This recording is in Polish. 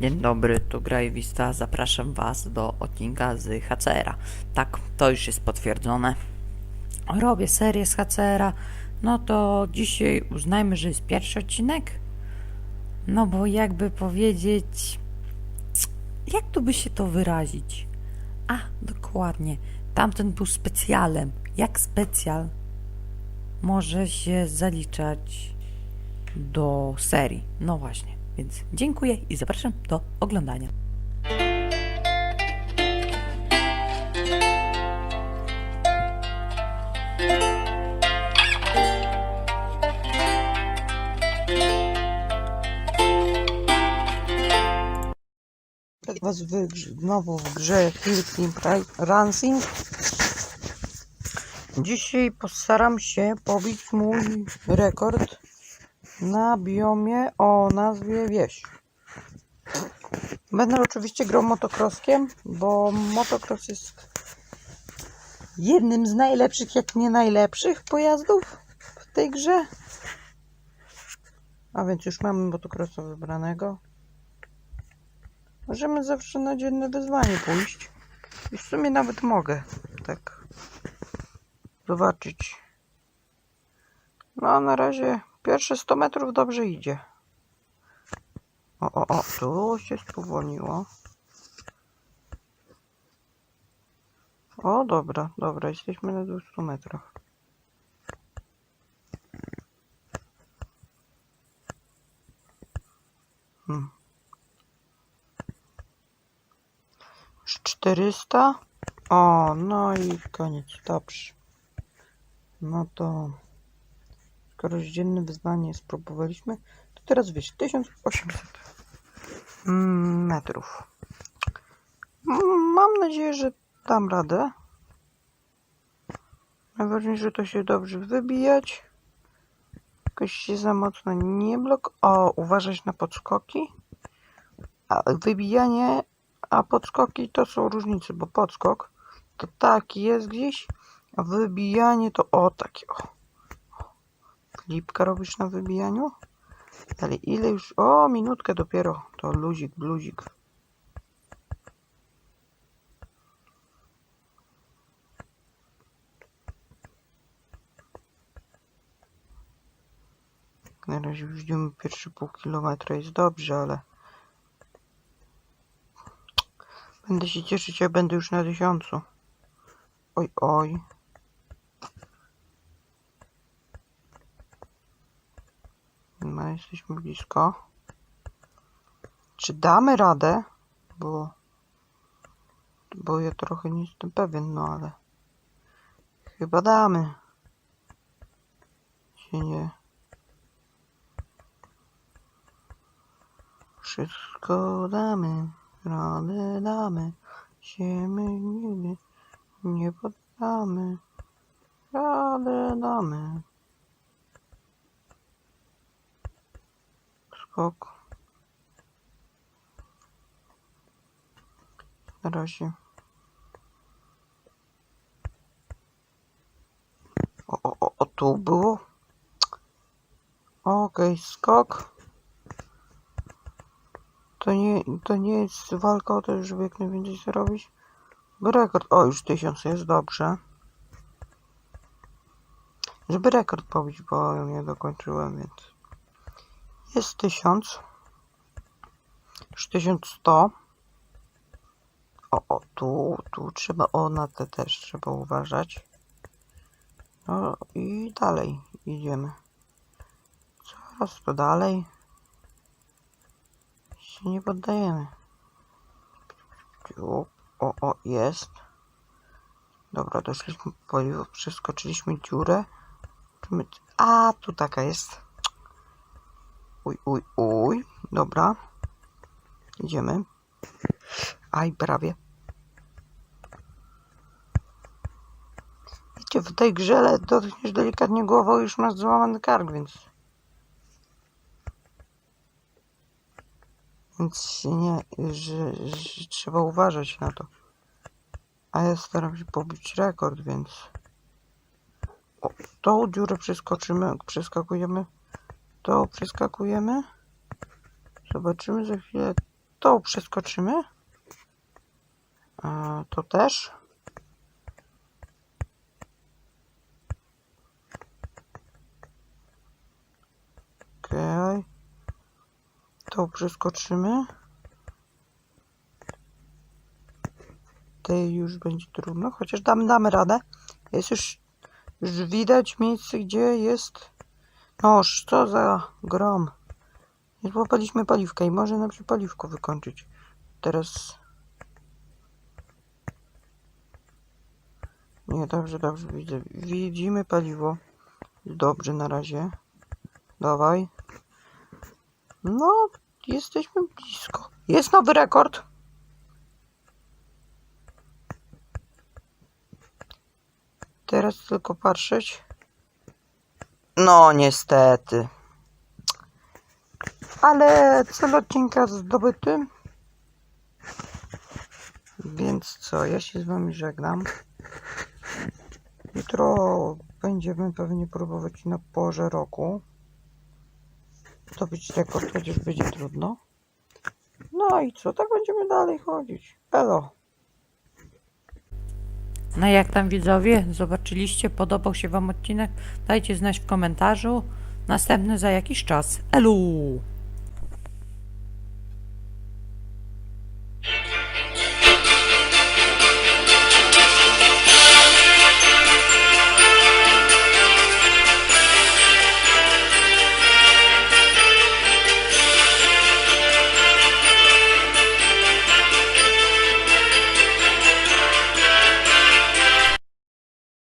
Dzień dobry, tu Grajwista. Zapraszam Was do odcinka z HCR-a. Tak, to już jest potwierdzone. Robię serię z HCR-a. No to dzisiaj uznajmy, że jest pierwszy odcinek. No bo jakby powiedzieć. Jak tu by się to wyrazić? A, dokładnie. Tamten był specjalem. Jak specjal może się zaliczać do serii. No właśnie, więc dziękuję i zapraszam do oglądania. Was w, znowu w grze Ri- Racing. Dzisiaj postaram się pobić mój rekord na biomie o nazwie wieś. Będę oczywiście grał motocrosskiem, bo motocross jest jednym z najlepszych, jak nie najlepszych pojazdów w tej grze. A więc już mamy motocrossa wybranego. Możemy zawsze na dzienne wyzwanie pójść. I w sumie nawet mogę tak zobaczyć. No na razie pierwsze 100 metrów dobrze idzie. O, o, o, tu się spowolniło. O, dobra, dobra, jesteśmy na 200 metrach. Hmm. Już 400. O, no i koniec. Dobrze. No to skoro dzienne wyzwanie spróbowaliśmy, to teraz wiesz, 1800 mm, metrów. Mam nadzieję, że dam radę. Najważniejsze, że to się dobrze wybijać. Jakoś się za mocno nie blok. O, uważać na podskoki. A wybijanie a podskoki to są różnice, bo podskok to taki jest gdzieś, a wybijanie to o takie o. Klipka robisz na wybijaniu? Ale ile już? O, minutkę dopiero. To luzik, bluzik. Na razie już idziemy pierwszy pół kilometra. Jest dobrze, ale Będę się cieszyć, jak będę już na tysiącu. Oj, oj. No, jesteśmy blisko. Czy damy radę? Bo... Bo ja trochę nie jestem pewien, no ale... Chyba damy. Się nie... Wszystko damy. Radę damy, się nigdy nie poddamy. Radę damy. Skok. Na razie. O, o, o, o tu było. Okej, skok. To nie, to nie jest walka o to, żeby jak najwięcej zarobić. Bo rekord, o już tysiąc jest dobrze. Żeby rekord pobić, bo nie dokończyłem, więc jest tysiąc. Już tysiąc sto. O, o, tu, tu trzeba, o na te też trzeba uważać. No i dalej idziemy. Coraz to dalej się nie poddajemy. O, o, jest. Dobra, doszliśmy przeskoczyliśmy dziurę. A, tu taka jest. Uj, uj, uj. Dobra. Idziemy. Aj, prawie. Wiecie, w tej grze dotkniesz delikatnie głową już masz złamany kark, więc... Więc nie, że, że trzeba uważać na to. A ja staram się pobić rekord, więc... O, tą dziurę przeskoczymy, przeskakujemy. Tą przeskakujemy. Zobaczymy za chwilę to przeskoczymy. A, to też. Okej. To przeskoczymy. Tej już będzie trudno, chociaż damy, damy radę. Jest już, już widać miejsce, gdzie jest. Noż, co za grom. Już popaliśmy paliwkę i może nam się paliwko wykończyć. Teraz. Nie, dobrze, dobrze, widzę. Widzimy paliwo. Dobrze na razie. Dawaj. No, jesteśmy blisko. Jest nowy rekord. Teraz tylko patrzeć. No, niestety. Ale cel odcinka zdobyty. Więc co, ja się z wami żegnam. Jutro będziemy pewnie próbować na porze roku. Zdobyć rekord, chociaż będzie trudno. No i co, tak będziemy dalej chodzić. Elo. No jak tam widzowie, zobaczyliście, podobał się wam odcinek? Dajcie znać w komentarzu. Następny za jakiś czas. Elu!